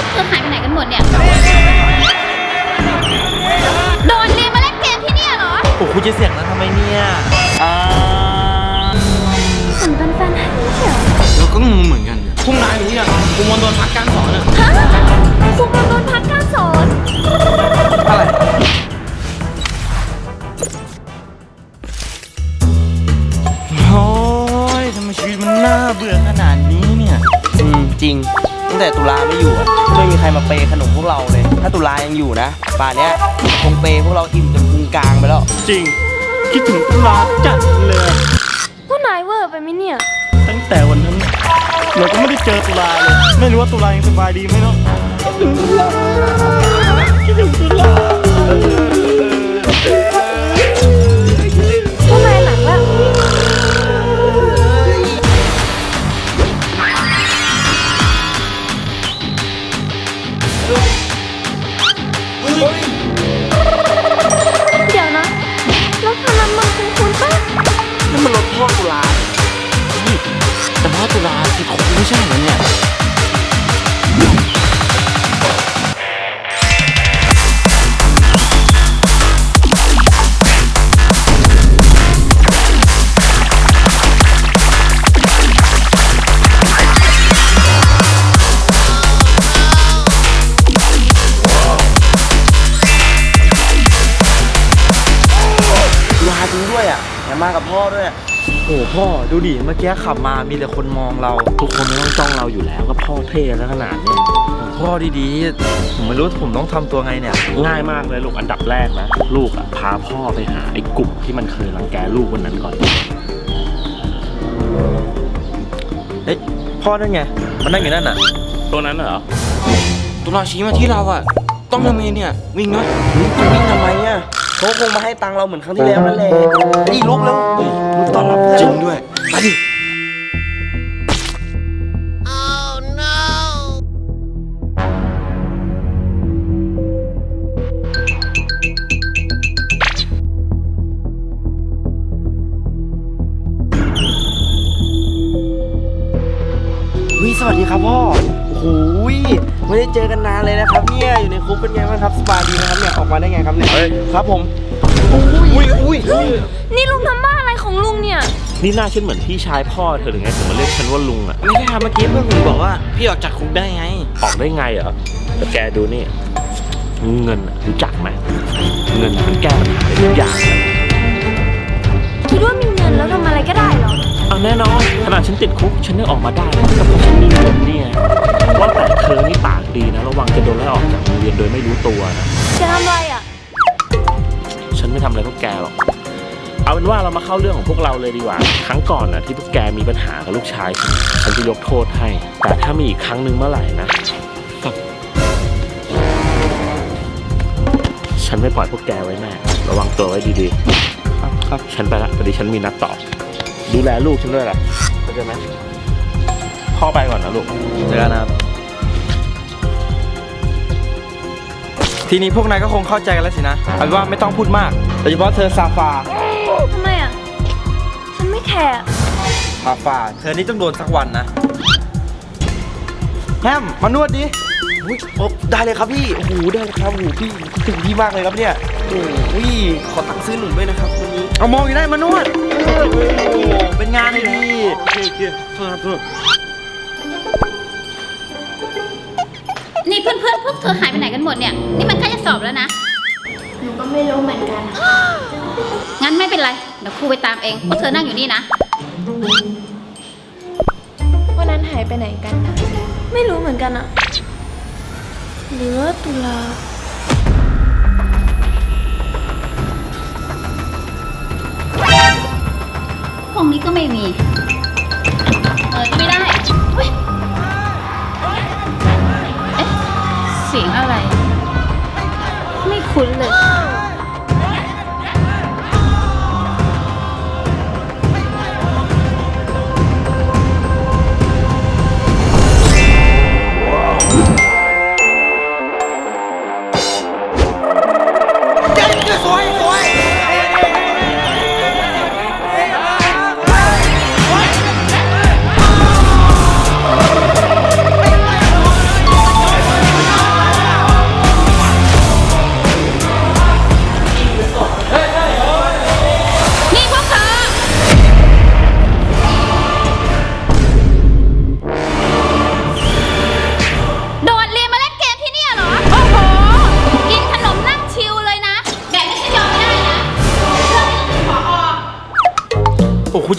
วกเธอหายไปไหนกันหมดเนี่ย โดนเรียนมาเล่นเกมที่เนี่ยเหรอ โอ้คุณจะเสียงนั้นทำไมเนี่ยอ่าเหมือนเป็นแฟนให้ไม่ใช่เหรอเราก็งงเหมือนกันเนี่ยพวกนายรู้ยังกูมอนโดนพักการสอนอะฮะครูมาโดนพักการสอนอะไรโอ้ยทำไมชีวิตมันน่าเบื่อขนาดนี้เนี่ย อืม จริงตั้ง แต่ตุลาไม่อยู่อะไม่มีใครมาเปย์ขนมพวกเราเลย ถ้าตุลายังอยู่นะป่านเนี้ยคงเปย์พวกเราอิ่มจนพุงกลางไปแล้ว จริง คิดถึงตุลาจัดเลยพวกนายเวอร์ไปไหมเนี่ย ตั้งแต่วันนั้นเราก็ไม่ได้เจอตุลาเลย ไม่รู้ว่าตุลายังสบายดีไหมเนาะคิดถึงตุลาพว กับพ่อด้วยอะโอ้พ่อดูดิเมื่อกี้ขับมามีแต่คนมองเรา ทุกคนไม่ต้องจ้องเราอยู่แล้วก็พ่อเท่แล้วขนาดนี้พ่อดีๆ ผมไม่รู้ผมต้องทำตัวไงเนี่ย ง่ายมากเลยลูกอันดับแรกนะ ลูกอะพาพ่อไปหาไอ้กลุ่มที่มันเคยรังแกลูกวันนั้นก่อนเฮ้ยพ่อนั่นไง มันนั่งอยู่นั่นน่ะ ตัวนั้นเหรอ ตุลาชี้มาที่เราอะต้องทำไงเนี่ย วิ่งเนาะจะวิ่งทำไมอะ เขาคงมาให้ตังค์เราเหมือนครั้งที่แล้วนั่นแหละนี่ลุกแล้วเฮ้ยลุกต้อนรับเพื่อนจริงด้วยไปดิ วิสวัสดีครับพ่อโอ้โหยไม่ได้เจอกันนานเลยนะครับเนี่ยอยู่ในคุกเป็นไงบ้างครับสบายดีนะครับเนี่ยออกมาได้ไงครับเนี่ยเฮ้ยครับผมอุ้ยอุ้ยอุ้ยนี่ลุงทำบ้าอะไรของลุงเนี่ย นี่หน้าฉันเหมือนพี่ชายพ่อเธอหรือไงถึงมาเรียกฉันว่าลุงอะไม่ใช่ครับเมื่อกี้เพื่อนผมบอกว่าพี่ออกจากคุกได้ไง ออกได้ไงเหรอแต่แกดูนี่เงินอะรู้จักไหมเงินมันแก้ปัญหาได้ทุกอย่างเลยคิดว่ามีเงินแล้วทำอะไรก็ได้เหรอเอาแน่นอนขนาดฉันติดคุกฉันยังออกมาได้ก็เพราะฉันมีเงินนี่ไง ว่าแต่เธอนี่ปากดีนะ ระวังจะโดนไล่ออกจากโรงเรียนโดยไม่รู้ตัวนะ จะทำอะไรอะ ฉันไม่ทำอะไรพวกแกหรอก เอาเป็นว่าเรามาเข้าเรื่องของพวกเราเลยดีกว่า ครั้งก่อนนะที่พวกแกมีปัญหากับลูกชายฉันฉันจะยกโทษให้ แต่ถ้ามีอีกครั้งหนึ่งเมื่อไหร่นะ ฉันไม่ปล่อยพวกแกไว้แน่ ระวังตัวไว้ดีครับครับๆฉันไปละพอดีฉันมีนัดต่อ ดูแลลูกฉันด้วยล่ะเข้าใจไหมพ่อไปก่อนนะลูก เจอกันนะครับ ทีนี้พวกนายก็คงเข้าใจกันแล้วสินะเอาเป็นว่าไม่ต้องพูดมากโดยเฉพาะเธอซาฟาทำไมอะ ฉันไม่แคร์อะซาฟาเธอนี่ต้องโดนสักวันนะแฮมมานวดดิอุ๊ยโอ้ได้เลยครับพี่โอ้โหได้เลยครับโอ้โหพี่คิดถึงพี่มากเลยครับเนี่ยโอ้โหขอตังค์ซื้อหนุ่มด้วยนะครับวันนี้เอามองอยู่ได้มานวดเออโอ้โหเป็นงานเลยพี่โอเคโอเคโทษครับโทษ นี่เพื่อนๆพวกเธอหายไปไหนกันหมดเนี่ย นี่มันใกล้จะสอบแล้วนะ หนูก็ไม่รู้เหมือนกัน งั้นไม่เป็นไร เดี๋ยวครูไปตามเอง พวกเธอนั่งอยู่นี่นะ วันนั้นหายไปไหนกันนะไม่รู้เหมือนกันอะหรือว่าตุลา ห้องนี้ก็ไม่มี เออไม่ได้เฮ้ย คุ้นเลย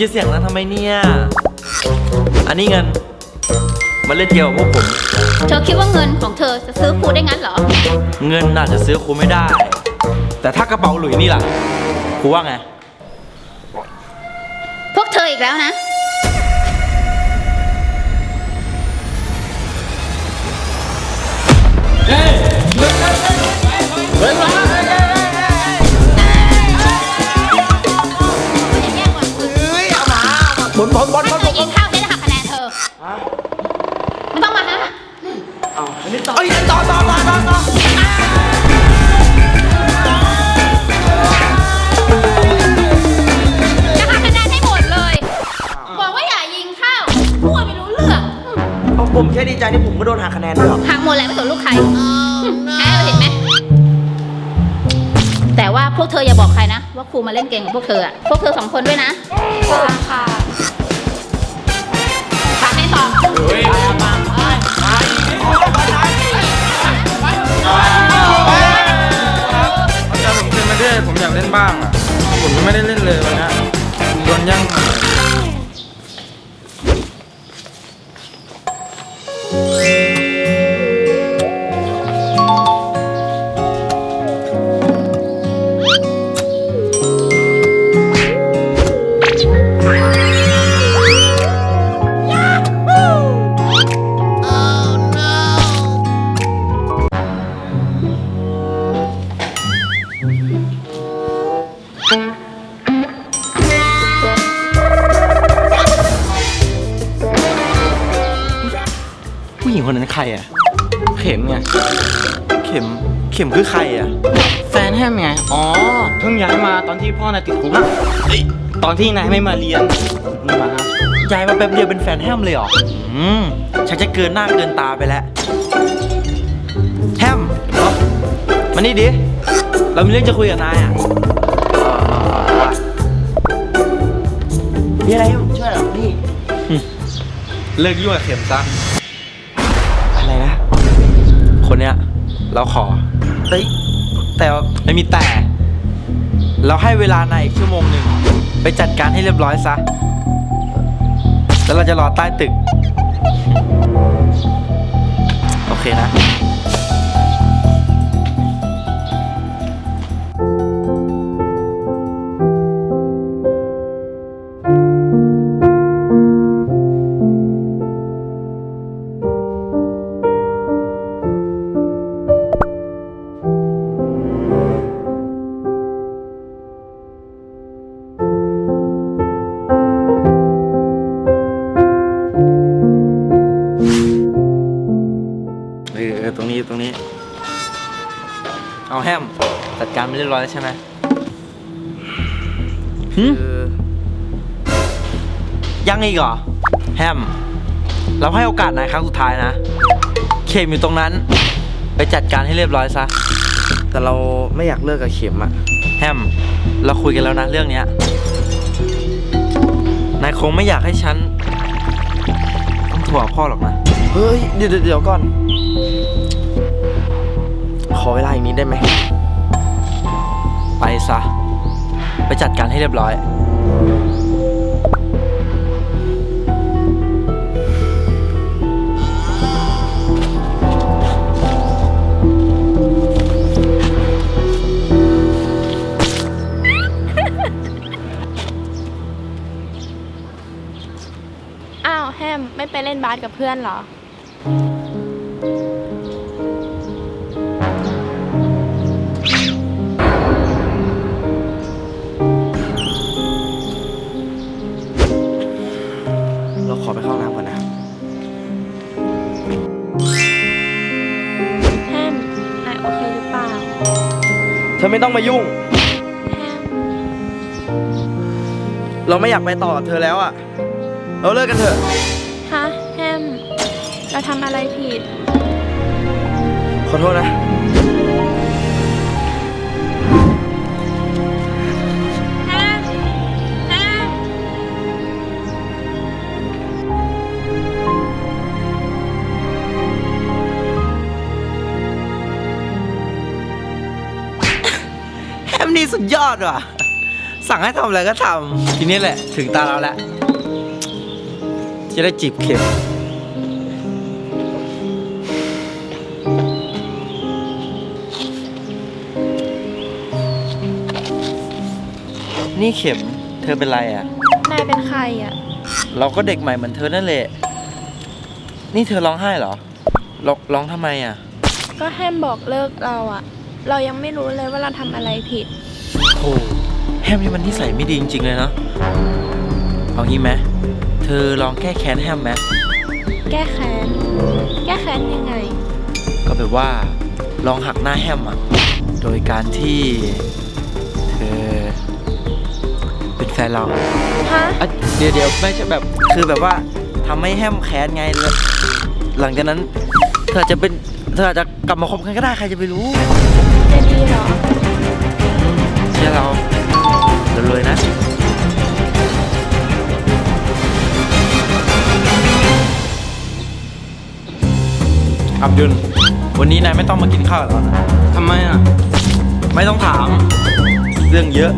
จะเสียงนั้นทำไมเนี่ย อันนี้เงินมาเล่นเกมกับพวกผม เธอคิดว่าเงินของเธอจะซื้อครูได้งั้นเหรอ เงินอาจจะซื้อครูไม่ได้ แต่ถ้ากระเป๋าหลุยนี่ล่ะครูว่าไง พวกเธออีกแล้วนะบ นบนบนบถ้านเธอยิงเข้าฉันจะหักคะแนนเธอไม่ต้องมาฮะเอ้ยต่อต่อต่อต่อต่อจะหักคะแนนให้หมดเลย บอกว่าอย่ายิงเข้าพูดไม่รู้เรื่องเอาผมแค่ดีใจที่ผมก็โดนหักคะแนนด้วยเหรอหักหมดแหละไม่สนลูกใครแพ้เห็นไหมแต่ว่าพวกเธออย่าบอกใครนะ ว่าครูมาเล่นเกมกับพวกเธออะพวกเธอสองคนด้วยนะ ค่ะ ผมเซ็นมาด้วยผมอยากเล่นบ้างอะ ผมยังไม่ได้เล่นเลยวันนี้โดนย่าง แฟนแฮมไง อ๋อ เพิ่งย้ายมาตอนที่พ่อนายติดคุกอะเอ้ยตอนที่นายไม่มาเรียนนี่มาครับย้ายมาแป๊บเดียวเป็นแฟนแฮมเลยเหรอ อืมชักจะเกินหน้าเกินตาไปแล้ว แฮมเอามานี่ดิ เรามีเรื่องจะคุยกับนายอะมีอะไรให้ผมช่วยเหรอนี่ เลิกยุ่งกับเข็มซะ อะไรนะ คนเนี้ย เราขอ เฮ้ย แต่ไม่มีแต่ เราให้เวลานายอีกชั่วโมงหนึ่ง ไปจัดการให้เรียบร้อยซะ แล้วเราจะรอใต้ตึก โอเคนะ รไม่เรียบร้อยแล้วใช่ไหมหืมยังอีกเหรอ แฮม เราให้โอกาสนายครั้งสุดท้ายนะ เข็มอยู่ตรงนั้น ไปจัดการให้เรียบร้อยซะ แต่เราไม่อยากเลิกกับเข็มอะแฮม เราคุยกันแล้วนะเรื่องเนี้ย นายคงไม่อยากให้ฉัน ต้องโทรหาพ่อหรอกนะ เฮ้ยเดี๋ยวเดี๋ยวเดี๋ยวก่อน ขอเวลาอีกนิดได้ไหม ไปซะ ไปจัดการให้เรียบร้อย อ้าวแฮมไม่ไปเล่นบาสกับเพื่อนเหรอ เธอไม่ต้องมายุ่งแฮมเราไม่อยากไปต่อกับเธอแล้วอะเราเลิกกันเถอะ ฮะแฮมเราทำอะไรผิด ขอโทษนะ สุดยอดว่ะ สั่งให้ทำอะไรก็ทำทีนี้แหละ ถึงตาเราแล้ว จะได้จีบเข็มนี่เข็ม เธอเป็นไรอะ นายเป็นใครอะ เราก็เด็กใหม่เหมือนเธอนั่นแหละ นี่เธอร้องไห้เหรอร้องร้องทำไมอะ ก็แฮมบอกเลิกเราอะ เรายังไม่รู้เลยว่าเราทำอะไรผิด โธ่แฮมนี่มันนิสัยไม่ดีจริงๆเลยเนาะเอางี้ไหมเธอลองแก้แค้นแฮมไหมแก้แค้น แก้แค้นยังไง ก็แบบว่าลองหักหน้าแฮมอะ โดยการที่ เธอ เป็นแฟนเราฮะ อะเดี๋ยวเดี๋ยวไม่ใช่แบบคือแบบว่าทำให้แฮมแค้นไงแล้วหลังจากนั้น เธออาจจะเป็นเธออาจจะกลับมาคบกันก็ได้ใครจะไปรู้ จะดีเหรอเชื่อเราเราเลยนะอับดุลวันนี้นายไม่ต้องมากินข้าวกับเรานะทำไมอะ ไม่ต้องถาม เรื่องเยอะ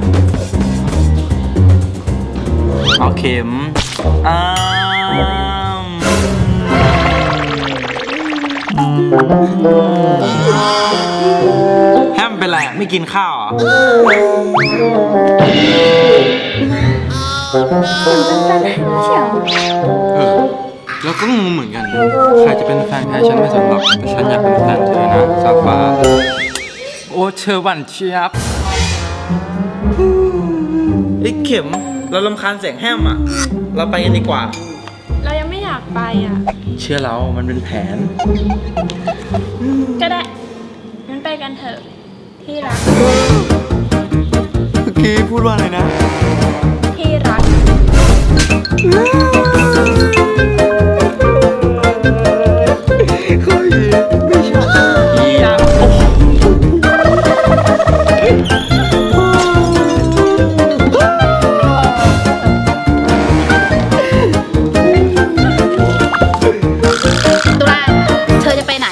เอาเข็มอ้ามแฮม เป็นไรอะไม่กินข้าวเหรอเออแล้วก็งงเหมือนกันใครจะเป็นแฟนใครฉันไม่สนหรอกแต่ฉันอยากเป็นแฟนเธอนะซาฟ้าโอ้เธอหวันเชียบไอ้ยเข็มเราลำคาญเสียงแฮมอะ เราไปกันดีกว่า เรายังไม่อยากไปอะ เชื่อเรามันเป็นแผน ก็ได้งั้นไปกันเถอะ ที่รัก เมื่อกี้พูดว่าอะไรนะ ที่รักตุลา เธอจะไปไหน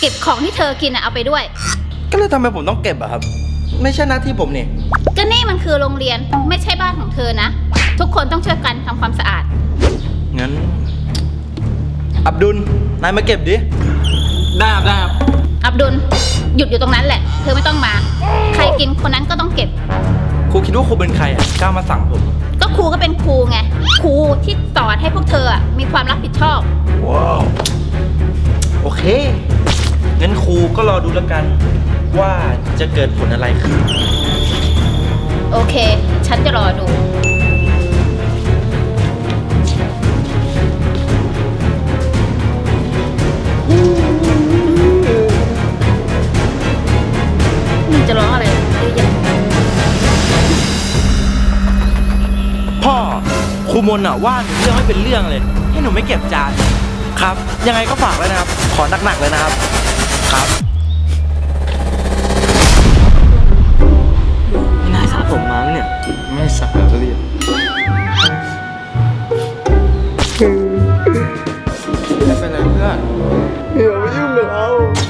เก็บของที่เธอกินอะเอาไปด้วย ก็เลยทำไมผมต้องเก็บอะครับ ไม่ใช่หน้าที่ผมนี่ ก็นี่มันคือโรงเรียนไม่ใช่บ้านของเธอนะ ทุกคนต้องช่วยกันทำความสะอาด งั้น อับดุล นายมาเก็บดิ ได้ครับได้ครับอับดุล หยุดอยู่ตรงนั้นแหละ เธอไม่ต้องมา ใครกินคนนั้นก็ต้องเก็บ ครูคิดว่าครูเป็นใครอะกล้ามาสั่งผม ก็ครูก็เป็นครูไง ครูที่สอนให้พวกเธออะมีความรับผิดชอบโอเค งั้นครูก็รอดูแล้วกัน ว่าจะเกิดผลอะไรขึ้น โอเค ฉันจะรอดูมันจะร้องอะไรเยอะแยะพ่อครูมนอะว่าหนูเรื่องไม่เป็นเรื่องเลย ให้หนูไม่เก็บจานครับ ยังไงก็ฝากไว้นะครับ ขอหนักๆเลยนะครับ ครับ ไม่สักแล้วเรียนไม่เป็นไรเพื่อนค